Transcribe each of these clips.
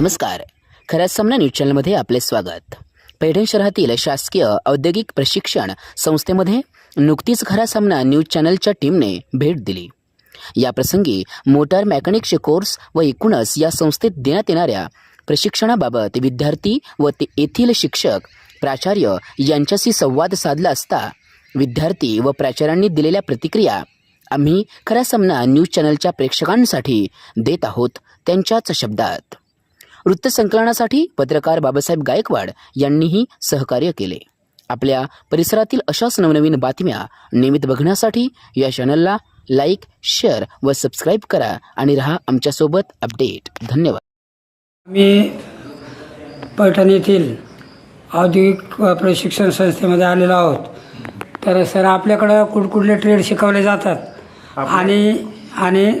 नमस्कार. खऱ्या सामना न्यूज चॅनलमध्ये आपले स्वागत. पैठण शहरातील शासकीय औद्योगिक प्रशिक्षण संस्थेमध्ये नुकतीच खरा सामना न्यूज चॅनलच्या टीमने भेट दिली. याप्रसंगी मोटार मेकॅनिक्सचे कोर्स व एकूणच या संस्थेत देण्यात येणाऱ्या प्रशिक्षणाबाबत विद्यार्थी व ते येथील शिक्षक प्राचार्य यांच्याशी संवाद साधला असता विद्यार्थी व प्राचार्यांनी दिलेल्या प्रतिक्रिया आम्ही खरा सामना न्यूज चॅनलच्या प्रेक्षकांसाठी देत आहोत त्यांच्याच शब्दात. वृत्तसंकलनासाठी पत्रकार बाबासाहेब गायकवाड यांनीही सहकार्य केले. आपल्या परिसरातील अशाच नवनवीन बातम्या नियमित बघण्यासाठी या चॅनलला लाईक शेअर व सबस्क्राईब करा आणि रहा आमच्यासोबत अपडेट धन्यवाद. मी पैठण येथील औद्योगिक प्रशिक्षण संस्थेमध्ये आलेलो आहोत. तर सर आपल्याकडं कुठकुठले ट्रेड शिकवले जातात? आणि आणि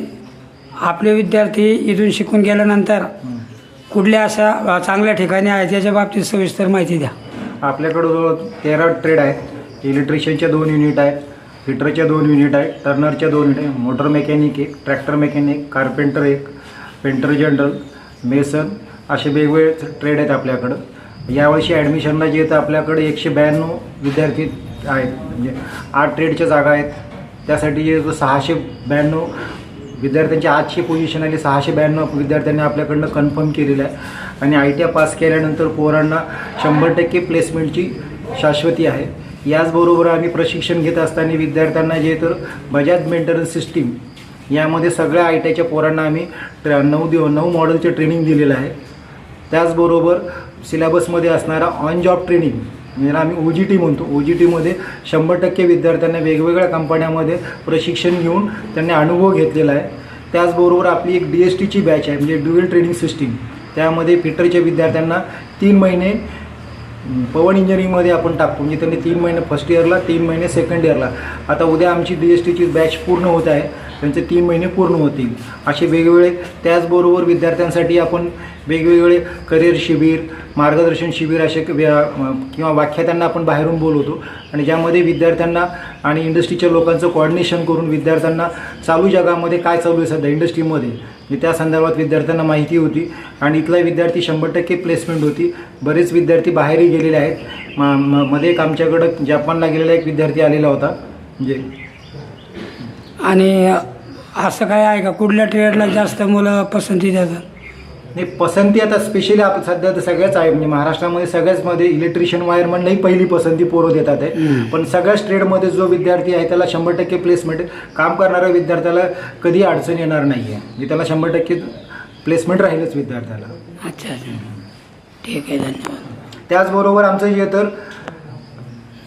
आपले विद्यार्थी इथून शिकून गेल्यानंतर कुठल्या अशा चांगल्या ठिकाणी आहेत याच्या बाबतीत सविस्तर माहिती द्या. आपल्याकडं जवळ तेरा ट्रेड आहेत इलेक्ट्रिशियनच्या दोन युनिट आहेत फिटरच्या दोन युनिट आहेत टर्नरच्या दोन युनिट आहे मोटर मेकॅनिक एक ट्रॅक्टर मेकॅनिक कार्पेंटर एक पेंटर जनरल मेसन असे वेगवेगळे ट्रेड आहेत आपल्याकडं. यावर्षी ॲडमिशनला जे तर आपल्याकडे एकशे ब्याण्णव विद्यार्थी आहेत म्हणजे आठ ट्रेडच्या जागा आहेत. त्यासाठी जे सहाशे ब्याण्णव विद्यार्थ्यांचे आठशे पोझिशन आली. सहाशे ब्याण्णव विद्यार्थ्यांनी आपल्याकडनं कन्फर्म केलेलं आहे. आणि आय टी आय पास केल्यानंतर पोरांना शंभर टक्के प्लेसमेंटची शाश्वती आहे. याचबरोबर आम्ही प्रशिक्षण घेत असताना विद्यार्थ्यांना जे तर बजाज मेंटेनन्स सिस्टीम यामध्ये सगळ्या आय टी आयच्या पोरांना आम्ही ट्र नऊ दिव नऊ मॉडेलचे ट्रेनिंग दिलेलं आहे. त्याचबरोबर सिलेबसमध्ये असणारा ऑन जॉब ट्रेनिंग ज्याला आम्ही ओ जी टी म्हणतो. ओ जी टीमध्ये शंभर टक्के विद्यार्थ्यांना वेगवेगळ्या कंपन्यामध्ये प्रशिक्षण घेऊन त्यांनी अनुभव घेतलेला आहे. त्याचबरोबर आपली एक डी एस टीची बॅच आहे म्हणजे ड्युएल ट्रेनिंग सिस्टीम त्यामध्ये फिटरच्या विद्यार्थ्यांना तीन महिने पवन इंजिनिअरिंगमध्ये आपण टाकतो. म्हणजे त्यांनी तीन महिने फर्स्ट इयरला तीन महिने सेकंड इयरला आता उद्या आमची डी एस टीची बॅच पूर्ण होत आहे. त्यांचे तीन महिने पूर्ण होतील. असे वेगवेगळे त्याचबरोबर विद्यार्थ्यांसाठी आपण वेगवेगळे करिअर शिबिर मार्गदर्शन शिबिर असे व्या- किंवा व्याख्यात्यांना आपण बाहेरून बोलवतो. आणि ज्यामध्ये विद्यार्थ्यांना आणि इंडस्ट्रीच्या लोकांचं कॉर्डिनेशन करून विद्यार्थ्यांना चालू जगामध्ये काय चालू आहे सध्या इंडस्ट्रीमध्ये म्हणजे त्या संदर्भात विद्यार्थ्यांना माहिती होती. आणि इथला विद्यार्थी शंभर टक्के प्लेसमेंट होती. बरेच विद्यार्थी बाहेरही गेलेले आहेत. म- म- मध्ये एक आमच्याकडं जपानला गेलेला एक विद्यार्थी आलेला होता. म्हणजे आणि असं काय आहे का? कुठल्या ट्रेडला जास्त मुलं पसंती देतात? नाही पसंती आता स्पेशली आप सध्या तर सगळ्याच आहे म्हणजे महाराष्ट्रामध्ये सगळ्याच मध्ये इलेक्ट्रिशियन वायरमनलाही पहिली पसंती पोरं देतात आहे पण सगळ्याच ट्रेडमध्ये जो विद्यार्थी आहे त्याला शंभर टक्के प्लेसमेंट काम करणाऱ्या विद्यार्थ्याला कधी अडचण येणार नाही आहे म्हणजे त्याला शंभर टक्के प्लेसमेंट राहीलच विद्यार्थ्याला. अच्छा अच्छा. ठीक आहे धन्यवाद. त्याचबरोबर आमचं जे तर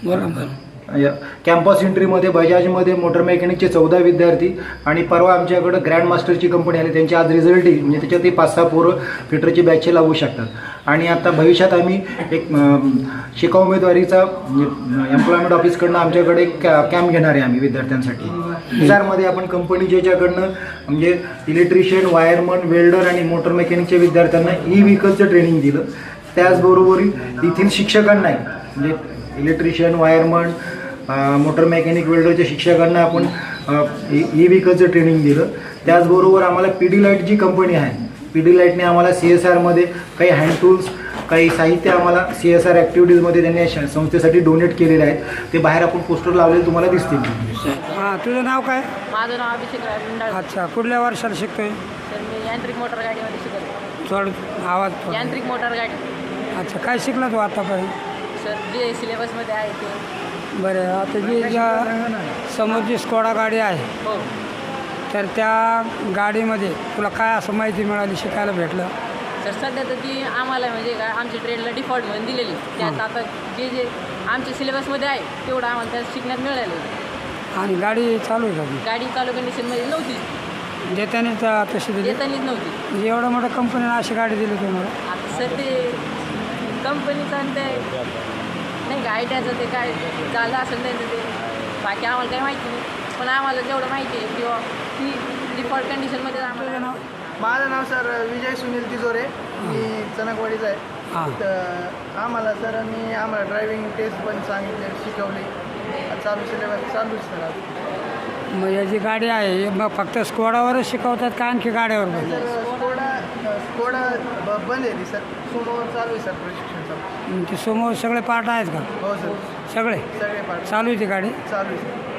बरोबर. कॅम्पस एंट्रीमध्ये बजाजमध्ये मोटर मेकॅनिकचे चौदा विद्यार्थी आणि परवा आमच्याकडं ग्रँड मास्टरची कंपनी आली. त्यांची आज रिझल्ट येईल. म्हणजे त्याच्यातही पाच सहा पोरं फिटरची बॅचचे लावू शकतात. आणि आता भविष्यात आम्ही एक शिका उमेदवारीचा म्हणजे, एम्प्लॉयमेंट ऑफिसकडनं आमच्याकडे एक कॅ कॅम्प घेणार आहे आम्ही विद्यार्थ्यांसाठी. विचारमध्ये आपण कंपनी ज्याच्याकडनं म्हणजे इलेक्ट्रिशियन वायरमन वेल्डर आणि मोटर मेकॅनिकच्या विद्यार्थ्यांना ई व्हीकलचं ट्रेनिंग दिलं. त्याचबरोबर येथील शिक्षकांनाही म्हणजे इलेक्ट्रिशियन वायरमन मोटर मेकॅनिक वेल्डरच्या शिक्षकांना आपण ई व्हेकलचं ट्रेनिंग दिलं. त्याचबरोबर आम्हाला पी डी लाइट जी कंपनी आहे पी डी लाईटने आम्हाला सी एस आरमध्ये काही हँड टूल्स काही साहित्य आम्हाला सी एस आर ॲक्टिव्हिटीजमध्ये त्यांनी श- संस्थेसाठी डोनेट केलेले आहेत. ते बाहेर आपण पोस्टर लावलेले तुम्हाला दिसतील. हां तुझं नाव काय? माझं नाव अभिषेक राय अच्छा कुठल्या वर्षाला शिकतोय? तर मी यांत्रिक मोटर गाडीमध्ये शिकतो थोडं आवाज थोडा. यांत्रिक मोटर गाडी. अच्छा काय शिकला तू आतापर्यंत? सर जे सिलेबसमध्ये आहे ते. बरं आता जी ज्या समोर जी स्कोडा गाडी आहे हो. तर त्या गाडीमध्ये तुला काय असं माहिती मिळाली शिकायला भेटलं? सर सध्या तर ती आम्हाला म्हणजे काय आमच्या ट्रेडला डिफॉल्ट म्हणून दिलेली. त्यात आता जे जे आमच्या सिलेबसमध्ये आहे तेवढं आम्हाला त्यात शिकण्यात मिळालं आणि गाडी चालू आहे? गाडी चालू कंडिशनमध्ये नव्हती. देताना त्या तशी दिली? येतानीच नव्हती. एवढ्या मोठ्या कंपनीने अशी गाडी दिली तुम्हाला? आता सर ते कंपनीचं आणि ते नाही का आयडियाचं ते काय झालं असेल त्यांचं ते. बाकी आम्हाला काही माहिती नाही. पण आम्हाला जेवढं माहिती आहे किंवा ती डिफॉल्ट कंडिशनमध्ये आम्हाला माझं नाव सर विजय सुनील तिजोरे. मी चणकवाडीचा हां. आहे तर आम्हाला सरांनी आम्हाला ड्रायव्हिंग टेस्ट पण सांगितले शिकवली. चालू सिलेबस चालूच सर. मग याची गाडी आहे मग फक्त स्कोडावरच शिकवतात का आणखी गाड्यावर? थोडं ब बंद आहे सर. सोमवार चालू आहे सर प्रशिक्षण चालू ते समोर सगळे पार्ट आहेत का? हो सर. सगळे? सगळे पाठ चालू आहे ती गाडी? चालू आहे सर.